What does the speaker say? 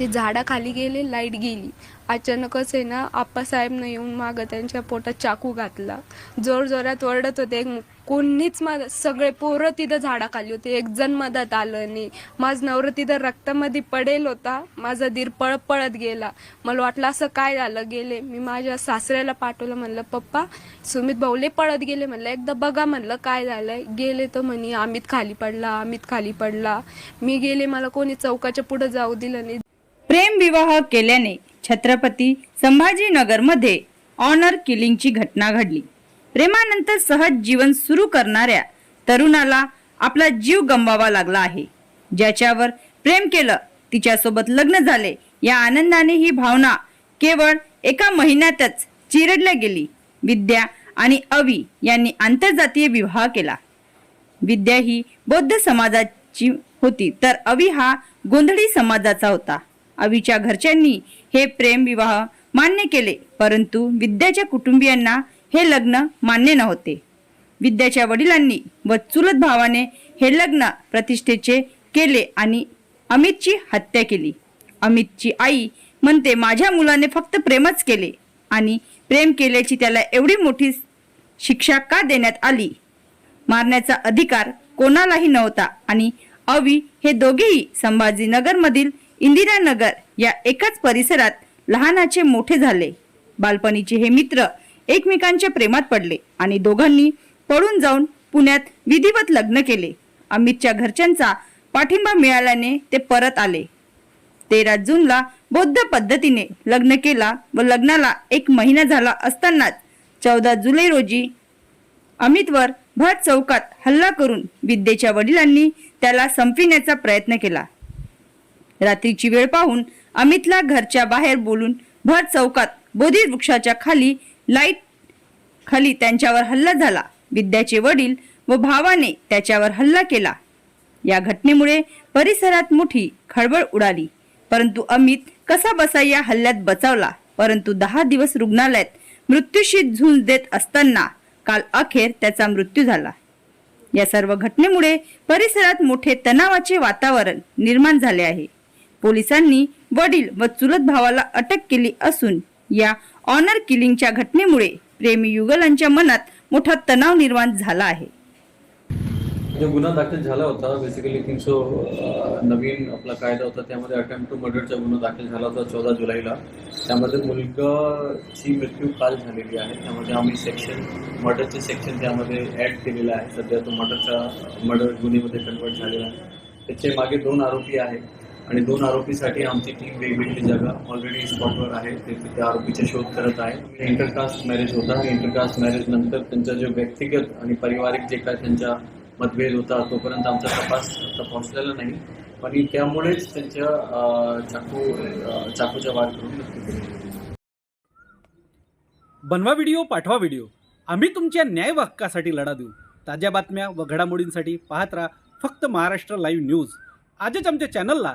ते झाडाखाली गेले लाइट गेली. अचानकच आहे ना आप्पासाहेबनं येऊन मागं त्यांच्या पोटात चाकू घातला. जोर जोरात ओरडत होते कोणीच माझं सगळे पोरं तिथं झाडाखाली होते. एक जण मदत आलं नाही. माझं नवरं तिथं रक्तामध्ये पडेल होता. माझा दीर पळत पळत गेला. मला वाटलं असं काय झालं गेले. मी माझ्या सासऱ्याला पाठवलं म्हणलं पप्पा सुमित भाऊले पळत गेले. म्हणलं एकदा बघा म्हणलं काय झालंय. गेले तर म्हणे अमित खाली पडला अमित खाली पडला. मी गेले मला कोणी चौकाच्या पुढं जाऊ दिलं नाही. प्रेमविवाह केल्याने छत्रपती संभाजीनगरमध्ये ऑनर किलिंगची घटना घडली. प्रेमानंतर सहज जीवन सुरू करणाऱ्या तरुणाला आपला जीव गमवावा लागला आहे. ज्याच्यावर प्रेम केलं तिच्यासोबत लग्न झाले या आनंदाने ही भावना केवळ एका महिन्यातच चिरडल्या गेली. विद्या आणि अवी यांनी आंतरजातीय विवाह केला. विद्या ही बौद्ध समाजाची होती तर अवी हा गोंधळी समाजाचा होता. अवीच्या घरच्यांनी हे प्रेम विवाह मान्य केले परंतु विद्याच्या कुटुंबियांना हे लग्न मान्य नव्हते. विद्याच्या वडिलांनी व चुलत भावाने हे लग्न प्रतिष्ठेचे केले आणि अमितची हत्या केली. अमितची आई म्हणते माझ्या मुलाने फक्त प्रेमच केले आणि प्रेम केल्याची त्याला एवढी मोठी शिक्षा का देण्यात आली? मारण्याचा अधिकार कोणालाही नव्हता आणि अवी हे दोघेही संभाजीनगरमधील इंदिरानगर या एकाच परिसरात लहानाचे मोठे झाले. बालपणीचे हे मित्र एकमेकांच्या प्रेमात पडले आणि दोघांनी पळून जाऊन पुण्यात विधिवत लग्न केले. अमितच्या घरच्यांचा पाठिंबा मिळाल्याने ते परत आले. तेरा जूनला बौद्ध पद्धतीने लग्न केला व लग्नाला एक महिना झाला असतानाच चौदा जुलै रोजी अमितवर भर चौकात हल्ला करून विद्येच्या वडिलांनी त्याला संपविण्याचा प्रयत्न केला. रात्रीची वेळ पाहून अमितला घरच्या बाहेर बोलून भर चौकात बोधी वृक्षाच्या खाली लाइट खाली त्यांच्यावर हल्ला झाला. विद्याचे वडील व भावाने त्याच्यावर हल्ला केला. या घटनेमुळे परिसरात मोठी खळबळ उडाली. परंतु अमित कसा बसा या हल्ल्यात बचावला? परंतु दहा दिवस रुग्णालयात मृत्यूशी झुंज देत असताना काल अखेर त्याचा मृत्यू झाला. या सर्व घटनेमुळे परिसरात मोठे तणावाचे वातावरण निर्माण झाले आहे. पोलिसांनी वडील व चुलत भावाला अटक केली असून या ऑनर किलिंगच्या घटनेमुळे प्रेमी युगलांच्या मनात मोठा तणाव निर्माण झाला आहे. जो गुन्हा दाखल झाला होता बेसिकली तीन सो नवीन आपला कायदा होता त्यामध्ये अटेम्प्ट टू मर्डरचा गुन्हा दाखल झाला होता चौदा जुलैला. त्यामध्ये मुलगाची मृत्यू काल झालेली आहे. त्यामध्ये आम्ही सेक्शन मर्डरचे सेक्शन त्यामध्ये ॲड केलेलं आहे. सध्या तो मर्डरचा मर्डर गुन्हेमध्ये कन्वर्ट झालेला आहे. त्याचे मागे दोन आरोपी आहेत. आणि दोन आरोपीसाठी आमची टीम वेगवेगळी जागा ऑलरेडी स्पॉटवर आहे. ते त्या आरोपीचा शोध करत आहे. इंटरकास्ट मॅरेज होता. इंटरकास्ट मॅरेज नंतर त्यांचा जो व्यक्तिगत आणि पारिवारिक जे काय त्यांच्या मतभेद होता तोपर्यंत आमचा तपास आता पोहोचलेला नाही. आणि त्यामुळेच त्यांच्या चाकू चाकूच्या वाट करून बनवा व्हिडिओ पाठवा व्हिडिओ आम्ही तुमच्या न्याय हक्कासाठी लढा देऊ. ताज्या बातम्या व घडामोडींसाठी पाहत राहा फक्त महाराष्ट्र लाईव्ह न्यूज आजच आमच्या चॅनलला